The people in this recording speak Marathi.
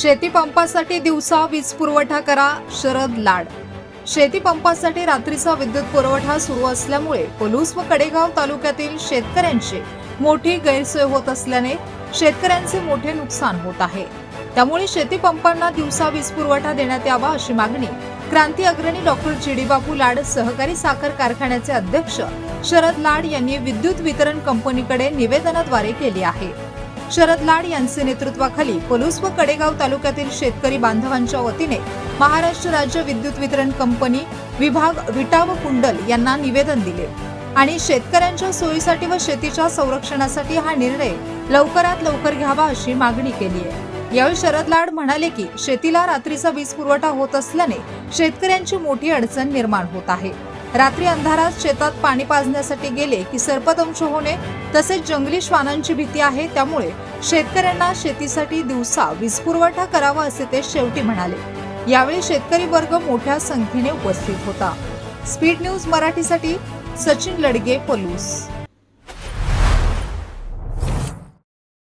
शेतीपंपासाठी दिवसा वीज पुरवठा करा शरद लाड. शेतीपंपासाठी रात्रीचा विद्युत पुरवठा सुरू असल्यामुळे पलूस व कडेगाव तालुक्यातील शेतकऱ्यांची मोठी गैरसोय होत असल्याने शेतकऱ्यांचे मोठे नुकसान होत आहे. त्यामुळे शेतीपंपांना दिवसा वीज पुरवठा देण्यात यावा अशी मागणी क्रांती अग्रणी डॉक्टर चिडीबापू लाड सहकारी साखर कारखान्याचे अध्यक्ष शरद लाड यांनी विद्युत वितरण कंपनीकडे निवेदनाद्वारे केली आहे. शरद लाड यांचे नेतृत्वाखाली पलूस व कडेगाव तालुक्यातील शेतकरी बांधवांच्या वतीने महाराष्ट्र राज्य विद्युत वितरण कंपनी विभाग विटा व कुंडल यांना निवेदन दिले. आणि शेतकऱ्यांच्या सोयीसाठी व शेतीच्या संरक्षणासाठी हा निर्णय लवकरात लवकर घ्यावा अशी मागणी केली आहे. यावेळी शरद लाड म्हणाले की शेतीला रात्रीचा वीज पुरवठा होत असल्याने शेतकऱ्यांची मोठी अडचण निर्माण होत आहे. रात्री अंधारात शेतात पाणी पाजण्यासाठी गेले की सर्पदंश होणे तसेच जंगली श्वानांची भीती आहे त्यामुळे शेतकऱ्यांना शेतीसाठी दिवसा वीज पुरवठा करावा असे ते शेवटी म्हणाले. यावेळी शेतकरी वर्ग मोठ्या संख्येने उपस्थित होता. स्पीड न्यूज मराठीसाठी सचिन लडगे पलूस.